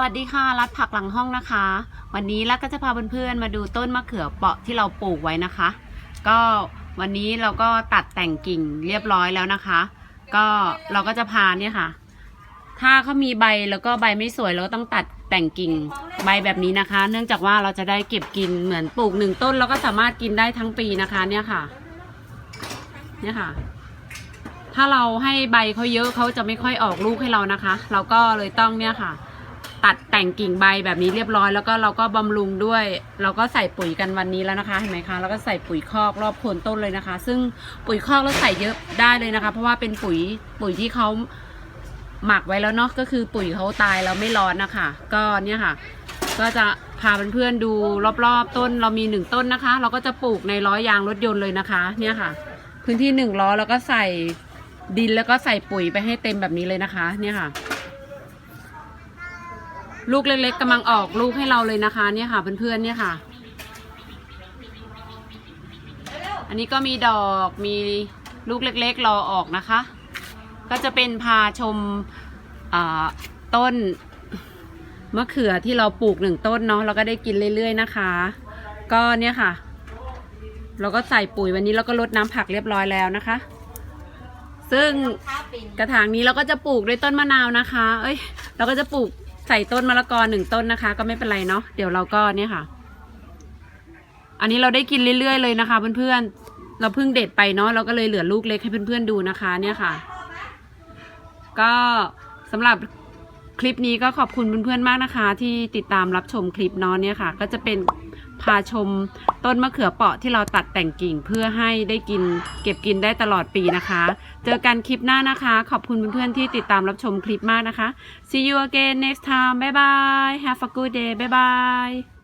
วัสดีค่ะรัดผักหลังห้องนะคะ วันนี้รัดก็จะพาเพื่อนๆมาดูต้นมะเขือเปราะที่เราปลูกไว้นะคะ ก็วันนี้เราก็ตัดแต่งกิ่งเรียบร้อยแล้วนะคะ ก็เราก็จะพาเนี่ยค่ะ ถ้าเขามีใบแล้วก็ใบไม่สวยเราก็ต้องตัดแต่งกิ่งใบแบบนี้นะคะ เนื่องจากว่าเราจะได้เก็บกินเหมือนปลูกหนึ่งต้นเราก็สามารถกินได้ทั้งปีนะคะเนี่ยค่ะ เนี่ยค่ะถ้าเราให้ใบเขาเยอะเขาจะไม่ค่อยออกลูกให้เรานะคะ เราก็เลยต้องเนี่ยค่ะ ตัดแต่งกิ่งใบแบบนี้เรียบร้อย แล้วก็เราก็บำรุงด้วย เราก็ใส่ปุ๋ยกันวันนี้แล้วนะคะเห็นไหมคะแล้วก็ใส่ปุ๋ยคอกรอบโคนต้นเลยนะคะ ซึ่งปุ๋ยคอกเราใส่เยอะได้เลยนะคะ เพราะว่าเป็นปุ๋ยปุ๋ยที่เขาหมักไว้แล้วเนาะก็คือปุ๋ยเขาตายแล้วไม่ร้อนนะคะ ก็เนี่ยค่ะ ก็จะพาเพื่อนๆดูรอบๆ ต้นเรามีหนึ่งต้นนะคะ เราก็จะปลูกในล้อยางรถยนต์เลยนะคะ เนี่ยค่ะ พื้นที่หนึ่งล้อแล้วก็ใส่ดินแล้วก็ใส่ปุ๋ยไปให้เต็มแบบนี้เลยนะคะ เนี่ยค่ะ ลูกเล็กๆกำลังออกลูกให้เราเลยนะคะ เนี่ยค่ะเพื่อนๆเนี่ยค่ะ อันนี้ก็มีดอกมีลูกเล็กๆรอออกนะคะ ก็จะเป็นพาชมต้นมะเขือที่เราปลูกหนึ่งต้นเนาะเราก็ได้กินเรื่อยๆนะคะ ก็เนี่ยค่ะ เราก็ใส่ปุ๋ยวันนี้เราก็ลดน้ำผักเรียบร้อยแล้วนะคะ ซึ่งกระถางนี้เราก็จะปลูกด้วยต้นมะนาวนะคะ เอ้ย เราก็จะปลูก ใส่ต้นมะละกอหนึ่งต้นนะคะ ก็ไม่เป็นไรเนาะเดี๋ยวเราก็เนี่ยค่ะ อันนี้เราได้กินเรื่อยๆเลยนะคะ เพื่อนๆเราเพิ่งเด็ดไปเนาะเราก็เลยเหลือลูกเล็กให้เพื่อนๆดูนะคะ เนี่ยค่ะ ก็สำหรับ คลิปนี้ก็ขอบคุณเพื่อนๆมากนะคะ ที่ติดตามรับชมคลิปน้องเนี่ยค่ะ ก็จะเป็นพาชมต้นมะเขือเปราะที่เราตัดแต่งกิ่งเพื่อให้ได้กิน เก็บกินได้ตลอดปีนะคะ เจอกันคลิปหน้านะคะ ขอบคุณเพื่อนๆที่ติดตามรับชมคลิปมากนะคะ see you again next time bye bye have a good day bye bye